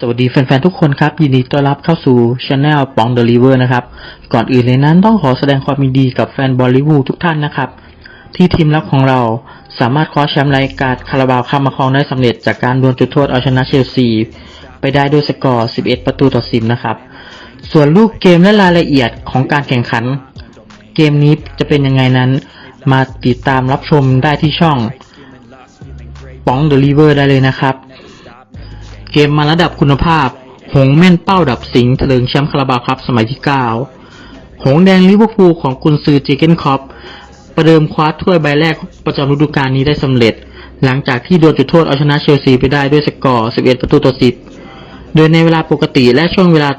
สวัสดีแฟนๆทุกคนครับ ยินดีต้อนรับเข้าสู่ช anel ปองเดลิเวอร์นะครับ ก่อนอื่นเลยนั้นต้องขอแสดงความยินดีกับแฟนบอลลิวูทุกท่านนะครับ ที่ทีมรับของเราสามารถคว้าแชมป์รายการคาราบาวคัพมาครองได้สำเร็จจากการดวลจุดโทษเอาชนะเชลซี ไปได้ด้วยสกอร์ 11 ประตูต่อ 10 นะครับ ส่วนรูปเกมและรายละเอียดของการแข่งขัน เกมนี้จะเป็นยังไงนั้น มาติดตามรับชมได้ที่ช่องปองเดลิเวอร์ได้เลยนะครับ เกมมาระดับคุณภาพ หงแม่นเป้าดับสิงห์เถลิงแชมป์คาราบาวครับสมัยที่ 9 หงแดงลิเวอร์พูลของกุนซือเจเกนคอปประเดิมคว้าถ้วยใบแรกประจำฤดูกาลนี้ได้สำเร็จ หลังจากที่โดนจุดโทษเอาชนะเชลซีไปได้ด้วยสกอร์ 11 ประตูต่อ 10 โดยในเวลาปกติและช่วงเวลา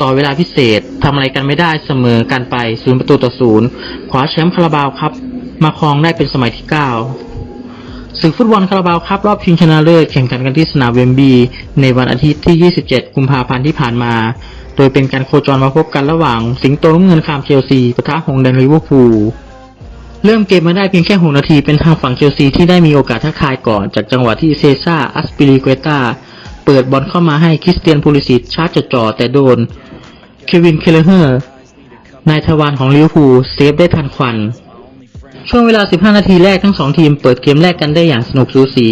ต่อเวลาพิเศษทำอะไรกันไม่ได้เสมอกันไป 0 ประตูต่อ 0 คว้าแชมป์คาราบาวครับ มาครองได้เป็นสมัยที่ 9 ศึกฟุตบอลคาราบาวครับรอบชิงชนะเลิศแข่งขันกันที่สนามเวมบีในวันอาทิตย์ที่ 27 กุมภาพันธ์ที่ผ่านมา โดยเป็นการโคจรมาพบกันระหว่าง สิงโตน้ำเงินคามเชลซีปะทะหงส์แดงลิเวอร์พูลเริ่มเกมมาได้เพียงแค่ 6 นาทีเป็นทางฝั่งเชลซีที่ได้มีโอกาสทักทายก่อน จากจังหวะที่เซซ่าอัสปิลิเกตาเปิดบอลเข้ามาให้คริสเตียนพูลิสิตชาร์จจ่อแต่โดน เควินเคเลเฮอร์ นายทวารของลิเวอร์พูลเซฟได้ทันควัน ช่วงเวลา 15 นาทีแรกทั้งสองทีมเปิดเกมแรกกันได้อย่างสนุกสูสี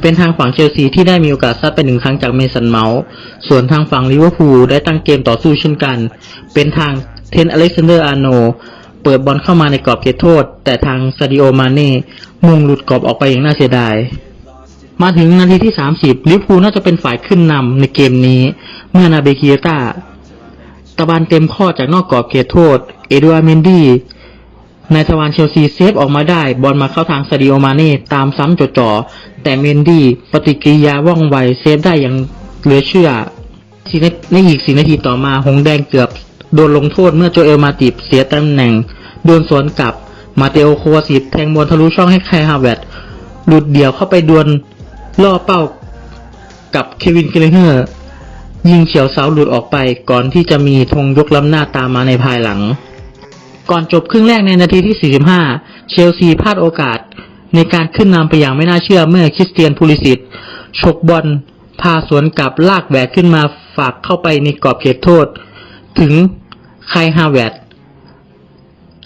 เป็นทางฝั่งเชลซีที่ได้มีโอกาสซัดไปหนึ่งครั้งจากเมสันเมาส์ส่วนทางฝั่งลิเวอร์พูลได้ตั้งเกมต่อสู้เช่นกัน เป็นทางเทนอเล็กซานเดอร์อาร์โนเปิดบอลเข้ามาในกรอบเขตโทษ แต่ทางซาดิโอมาเน่มุงหลุดกรอบออกไปอย่างน่าเสียดาย มาถึงนาทีที่ 30 ลิเวอร์พูลน่าจะเป็นฝ่ายขึ้นนำในเกมนี้ เมื่อนาเบเกียตาตะบันเต็มข้อจากนอกกรอบเขตโทษ เอดูอาร์เมนดี้ นายทวารเชลซีเซฟออกมาได้บอลมาเข้าทางซาดิโอมาเน่ตามซ้ำจดจ่อแต่เมนดี้ปฏิกิริยาว่องไวเซฟได้อย่างเหลือเชื่อสี่นในอีกสี่นาทีต่อมาหงแดงเกือบ โดนลงโทษเมื่อโจเอลมาติบเสียตำแหน่งโดนสวนกลับ มาเตโอโควาซิตแทงบอลทะลุช่องให้ไคฮาเวตหลุดเดี่ยวเข้าไปดวลล่อเป้ากับเควินเกลเฮอร์ยิงเฉียวเสาหลุดออกไปก่อนที่จะมีธงยกล้ำหน้าตามมาในภายหลัง ก่อนจบครึ่งแรกในนาทีที่ 45 เชลซีพลาดโอกาส ในการขึ้นนำไปอย่างไม่น่าเชื่อเมื่อคริสเตียนพูลิสิตฉกบอลพาสวนกลับลากแหวกขึ้นมาฝากเข้าไปในกรอบเขตโทษ ถึงไคฮาเวต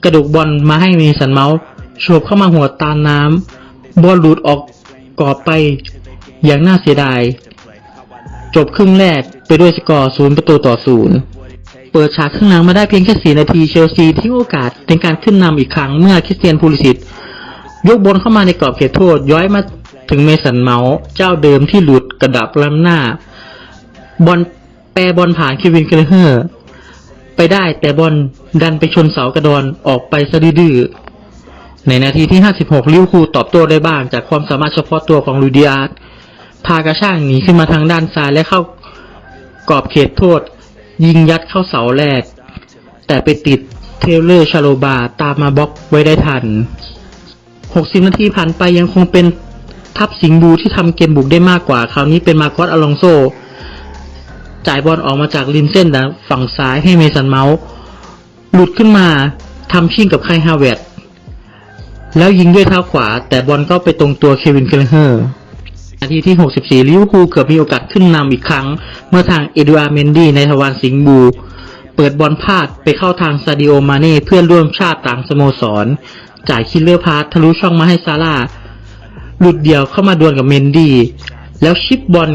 กระดูกบอลมาให้มีสันเมาส์โฉบเข้ามาหัวตาน้ำบอลหลุดออกกรอบไปอย่างน่าเสียดาย จบครึ่งแรกไปด้วยสกอร์ศูนย์ประตูต่อศูนย์ เปิดฉากครึ่งหลังมาได้เพียงแค่ 4 นาทีเชลซีทิ้งโอกาสในการขึ้นนำอีกครั้งเมื่อคริสเตียนพูลิสิตยกบอลเข้ามาในกรอบเขตโทษ ย้อยมาถึงเมสันเมาส์เจ้าเดิมที่หลุดกระดับล้ำหน้า บอลแปรบอลผ่านเควินเกลเฮอร์ไปได้แต่บอลดันไปชนเสากระดอนออกไปซะดื้อๆในนาทีที่ 56 ลิวอร์พูตอบโต้ได้บ้าง จากความสามารถเฉพาะตัวของลูดิอาร์พากระช่างหนีขึ้นมาทางด้านซ้ายและเข้ากรอบเขตโทษ ยิงยัดเข้าเสาแรก แต่ไปติดเทเลอร์ชาโลบาตามมาบล็อกไว้ได้ทัน 60 นาทีผ่านไปยังคงเป็นทัพสิงห์บูที่ทำเกมบุกได้มากกว่า คราวนี้เป็นมาร์กอสอลองโซ จ่ายบอลออกมาจากริมเส้นฝั่งซ้ายให้เมสันเมาส์ หลุดขึ้นมาทำชิ่งกับไคฮาเวตแล้วยิงด้วยเท้าขวา แต่บอลก็ไปตรงตัวเควินเกลเฮอร์ นาทีที่ 64 ลิเวอร์พูลเกือบมีโอกาสขึ้นนำอีกครั้ง เมื่อทางเอดูอาร์เมนดี้ในทวารสิงห์บู เปิดบอลพลาดไปเข้าทางซาดิโอมาเน่เพื่อนร่วมชาติต่างสโมสร จ่ายคิลเลอร์พาสทะลุช่องมาให้ซาร่าหลุดเดี่ยวเข้ามาดวลกับเมนดี้แล้วชิปบอล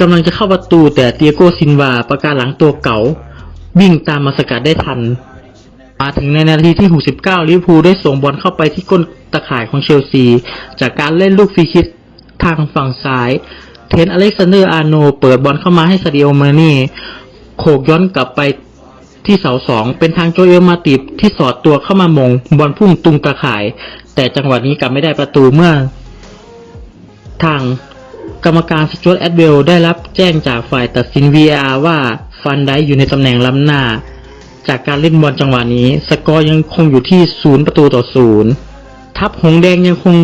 กำลังจะเข้าประตูแต่เตียโกซินวาประกาศหลังตัวเก่า วิ่งตามมาสกัดได้ทัน มาถึงในนาทีที่ 69 ลิเวอร์พูลได้ส่งบอลเข้าไปที่ก้นตะข่ายของเชลซี จากการเล่นลูกฟรีคิก ทางฝั่งซ้าย เทนอเล็กซานเดอร์อาร์โน เปิดบอลเข้ามาให้ซาดิโอมาเน่โขกย้อนกลับไปที่เสาสองเป็นทางโจเอลมาติบที่สอดตัวเข้ามามง บอลพุ่งตุงตะข่าย แต่จังหวะนี้กลับไม่ได้ประตูเมื่อ ทางกรรมการสจวตแอดเวลได้รับแจ้งจากฝ่ายตัดสิน VR ว่าฟันได้อยู่ในตำแหน่งล้ำหน้า จากการเล่นบอลจังหวะนี้ สกอร์ยังคงอยู่ที่ศูนย์ประตูต่อศูนย์ทัพหงส์แดงยังคง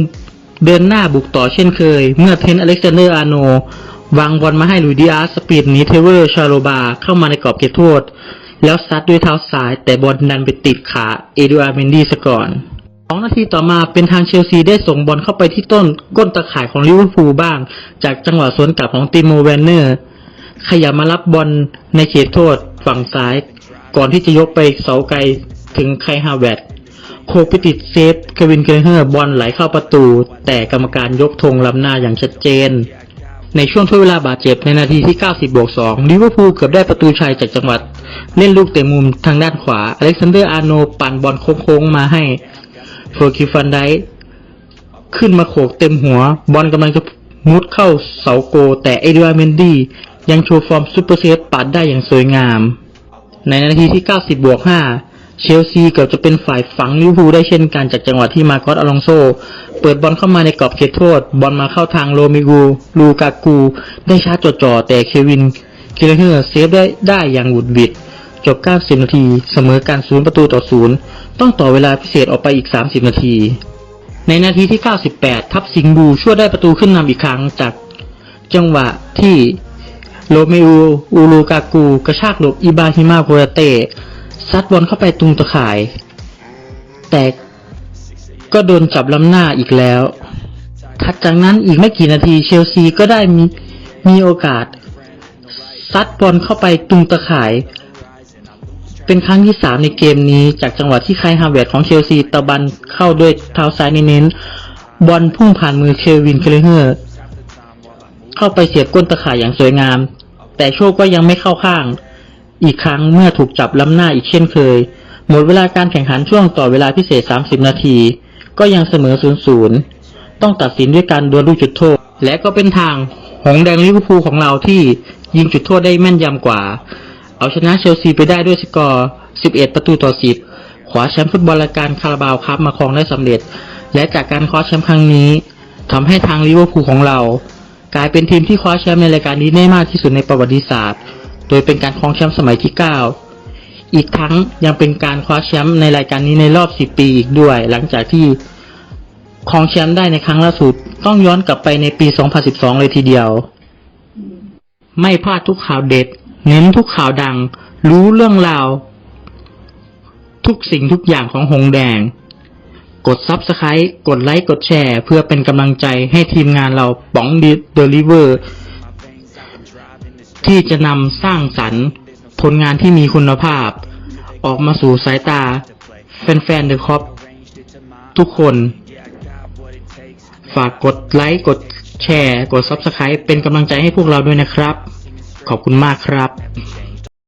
เดินหน้าบุกต่อเช่นเคย เมื่อเทนอเล็กซานเดอร์อาโนวางบอลมาให้ลุยดิอาร์สปีดหนีเทเวอร์ชาโลบาเข้ามาในกรอบเขตโทษ แล้วซัดด้วยเท้าซ้ายแต่บอลดันไปติดขาเอดูอาร์เมนดี้ซะก่อนสองนาทีต่อมาเป็นทางเชลซีได้ส่งบอลเข้าไปที่ต้นก้นตะข่ายของลิเวอร์พูลบ้าง จากจังหวะสวนกลับของติโมแวนเนอร์ ขยับมารับบอลในเขตโทษฝั่งซ้าย ก่อนที่จะยกไปเสาไกลถึงไคฮาแวด โคไปติดเซฟเควินเกรเฮอร์บอลไหลเข้าประตู แต่กรรมการยกธงล้ำหน้าอย่างชัดเจน ในช่วงทดเวลาบาดเจ็บในนาทีที่ 90บวก2ลิเวอร์พูลเกือบได้ประตูชัยจากจังหวัด เล่นลูกเตะมุมทางด้านขวา อเล็กซานเดอร์อาร์โนปั่นบอลโค้งๆมาให้เฟอร์คิฟันไดขึ้นมาโขกเต็มหัว บอลกำลังจะมุดเข้าเสาโก แต่เอเดวาเมนดี้ยังโชว์ฟอร์มซูเปอร์เซฟปัดได้อย่างสวยงาม ในนาทีที่ 90บวก5 เชลซีเกือบจะเป็นฝ่ายฝังลิเวอร์พูลได้เช่นกันจากจังหวะที่มาร์กอสอลองโซ เปิดบอลเข้ามาในกรอบเขตโทษ บอลมาเข้าทางโรมิกู ลูกากู ได้ชาร์จจ่อแต่เควินเกเลเฮอร์เซฟได้ได้อย่างหวุดหวิด จบ 90 นาที เสมอการศูนย์ประตูต่อศูนย์ต้องต่อเวลาพิเศษออกไปอีก 30 นาที ในนาทีที่ 98 ทัพสิงบูช่วยได้ประตูขึ้นนำอีกครั้งจากจังหวะที่โรเมโออูลูกากู กระชากหลบอิบาฮิมาโคราเต ซัดบอลเข้าไปตรงตะข่าย แต่ก็โดนจับล้ำหน้าอีกแล้ว ถัดจากนั้นอีกไม่กี่นาทีเชลซีก็ได้มีมีโอกาส ซัดบอลเข้าไปตรงตะข่าย เป็นครั้งที่สามในเกมนี้ จากจังหวะที่ไคฮาเวดของเชลซีตะบันเข้าด้วยเท้าซ้ายเน้นบอลพุ่งผ่านมือเควินเคลเฮอร์ เข้าไปเสียบก้นตะข่ายอย่างสวยงาม แต่โชคก็ยังไม่เข้าข้าง อีกครั้งเมื่อถูกจับล้ำหน้าอีกเช่นเคย หมดเวลาการแข่งขันช่วงต่อเวลาพิเศษ 30 นาที ก็ยังเสมอ 0-0 ต้องตัดสินด้วยการดวลลูกจุดโทษ และก็เป็นทางหงแดงลิเวอร์พูลของเราที่ยิงจุดโทษได้แม่นยำกว่า เอาชนะเชลซีไปได้ด้วยสกอร์ 11 ประตูต่อ 10 ขวาแชมป์ฟุตบอลรายการคาราบาวครับมาครองได้สำเร็จ และจากการคว้าแชมป์ครั้งนี้ทำให้ทางลิเวอร์พูลของเรา กลายเป็นทีมที่คว้าแชมป์ในรายการนี้ได้มากที่สุดในประวัติศาสตร์ โดยเป็นการครองแชมป์สมัยที่ 9 อีกทั้งยังเป็นการคว้าแชมป์ในรายการนี้ในรอบ 10 ปีอีกด้วย หลังจากที่ครองแชมป์ได้ในครั้งล่าสุด ต้องย้อนกลับไปในปี 2012 เลยทีเดียว ไม่พลาดทุกข่าวเด็ด เน้นทุกข่าวดัง รู้เรื่องราว ทุกสิ่งทุกอย่างของหงแดง กดซับสไครต์กดไลค์ กดแชร์ เพื่อเป็นกำลังใจให้ทีมงานเราป๋องดีเดลิเวอร์ ที่จะนำสร้างสรรค์ผลงานที่มีคุณภาพ ออกมาสู่สายตา แฟนๆเดอะคอปทุกคน ฝากกดไลค์ กดแชร์ กด Subscribe เป็นกำลังใจให้พวกเราด้วยนะครับ ขอบคุณมากครับ